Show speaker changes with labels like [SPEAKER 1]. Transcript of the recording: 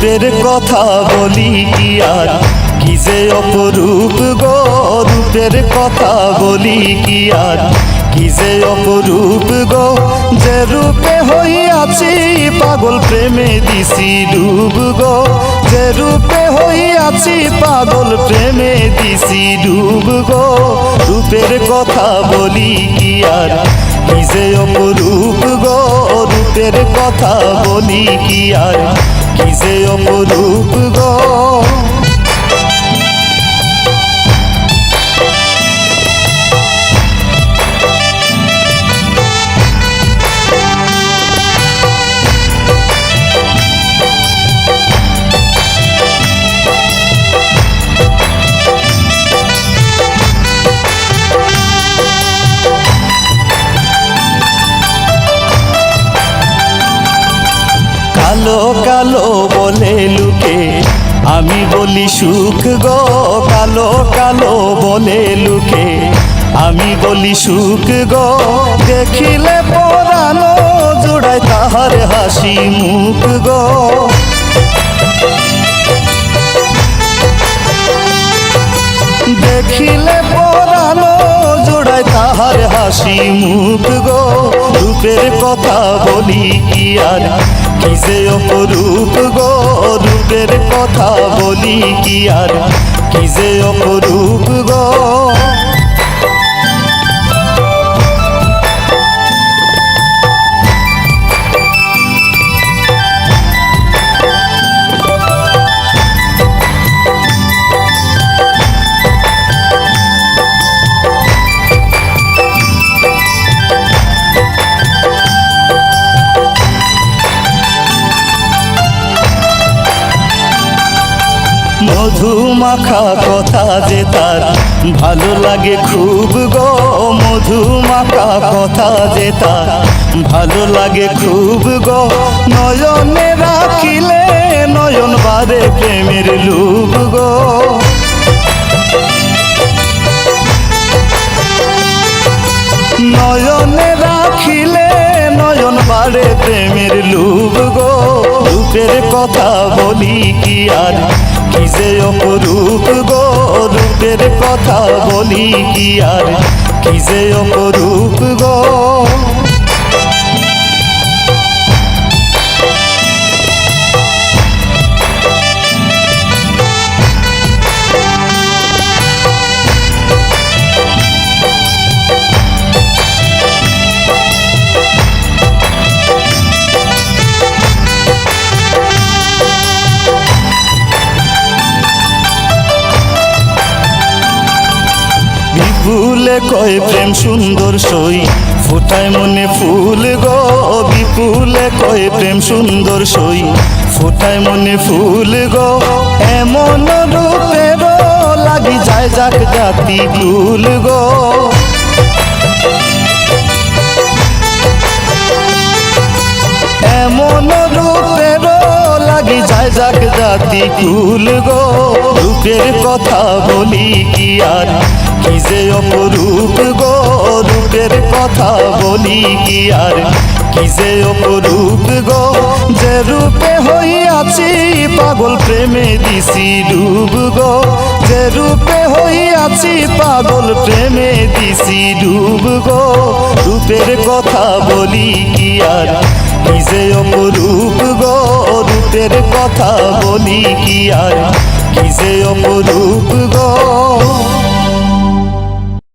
[SPEAKER 1] রূপের কথা বলি কি আর কি যে অপরূপ গো, রূপের কথা বলি কি আর কি যে অপরূপ গো, যে রূপে হইয়াছি পাগল প্রেমে দিছি ডুব গো। যে রূপে হইয়াছি পাগল প্রেমে দিছি ডুব গো। রূপের কথা বলি কি আর কি যে অপরূপ গো, রূপের কথা বলি কি আর কি যে অপরূপ গো। কালো কালো বলে লুকে আমি বলি, সুখ গো, কালো কালো বলে লুকে আমি বলি, সুখ গো, দেখিলে পরানো জোড়ায় তাহার হাসি মুখ গো। দেখিলে পরানো জোড়ায় তাহার হাসি মুখ গো। রূপের কথা বলি কি আর? কি যে অপরূপ গো কথা বলি কি আর? কি যে অপরূপ গো? মধু মাখা কথা যে তার, ভালো লাগে খুব গো। মধু মাখা কথা যে তার, ভালো লাগে খুব গো। নয়নে রাখিলে নয়ন বারে প্রেমের লুব গো। নয়নে রাখিলে নয়ন বাড়ে প্রেমের লুব গো। রূপের কথা বলি কি আর কি যে অপরূপ গো রূপের কথা বলি কি আর? কি যে অপরূপ গো বিপুলে কয় প্রেম সুন্দর সই। ফোটায় মনে ফুল গো, বিপুলে কয় প্রেম সুন্দর সই। ফোটায় মনে ফুল গো, এমন রূপের লাগি যায় যাক জাতি ফুল গো। এমন রূপের লাগি যায় যাক জাতি কুল গো। রূপের কথা বলি কি আর? কি যে অপরূপ গো রূপের কথা বলি কি আর? কি যে অপরূপ গো, যে রূপে হইয়াছি, পাগল প্রেমে দিছি ডুব গো। যে রূপে হইয়াছি, পাগল প্রেমে দিছি ডুব গো। রূপের কথা বলি কি আর? কি যে অপরূপ গো, রূপের কথা বলি কি আর? কি যে অপরূপ গো।